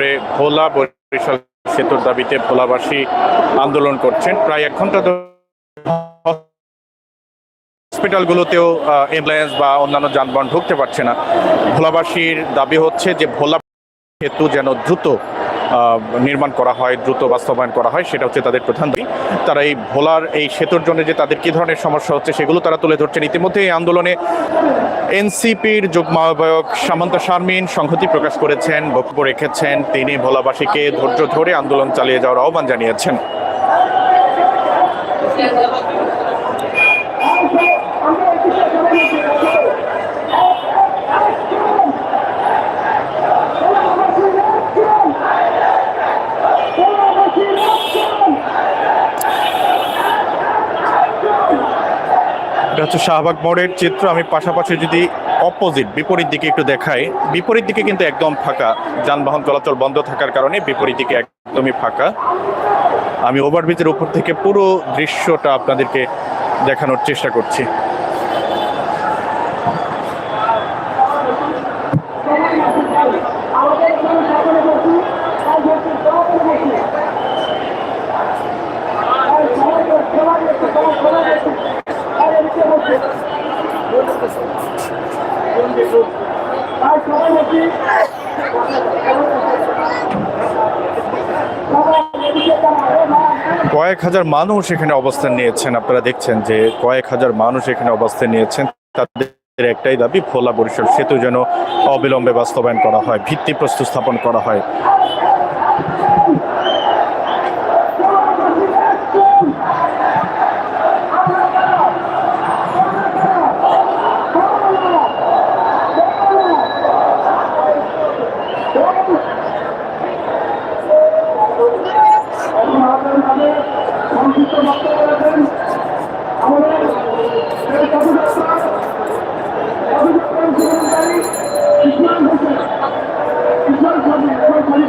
করে ভোলা বরিশাল সেতুর দাবিতে ভোলাবাসী আন্দোলন করছেন। প্রায় এক ঘণ্টা হসপিটালগুলোতেও অ্যাম্বুলেন্স বা অন্যান্য যানবাহন ঢুকতে পারছে না। ভোলাবাসীর দাবি হচ্ছে যে ভোলা সেতু যেন দ্রুত নির্মাণ করা হয়, দ্রুত বাস্তবায়ন করা হয়, সেটা হচ্ছে তাদের প্রধান দাবি। তারা এই ভোলার এই সেতুর জন্য যে তাদের কী ধরনের সমস্যা হচ্ছে, সেগুলো তারা তুলে ধরছেন। ইতিমধ্যে এই আন্দোলনে এনসিপির যুগ্ম আহ্বায়ক সামন্ত শারমিন সংহতি প্রকাশ করেছেন, বক্তব্য রেখেছেন। তিনি ভোলাবাসীকে ধৈর্য ধরে আন্দোলন চালিয়ে যাওয়ার আহ্বান জানিয়েছেন। এটা হচ্ছে শাহবাগ মোড়ের চিত্র। আমি পাশাপাশি যদি অপোজিট বিপরীত দিকে একটু দেখাই, বিপরীত দিকে কিন্তু একদম ফাঁকা। যানবাহন চলাচল বন্ধ থাকার কারণে বিপরীত দিকে একদমই ফাঁকা। আমি ওভারব্রিজের উপর থেকে পুরো দৃশ্যটা আপনাদেরকে দেখানোর চেষ্টা করছি। কয়েক হাজার মানুষ এখানে অবস্থান নিয়েছেন। আপনারা দেখছেন যে কয়েক হাজার মানুষ এখানে অবস্থান নিয়েছেন। তাদের একটাই দাবি, ভোলা বরিশাল সেতু যেন অবিলম্বে বাস্তবায়ন করা হয়, ভিত্তি প্রস্তুত স্থাপন করা হয়। সংক্ষিপ্ত বক্তব্য রাখেন আমাদের এই পদযাত্রা পদযাত্রার জীবনকারী ইসলাম হোসেন ইসলাম খালি এবং খালি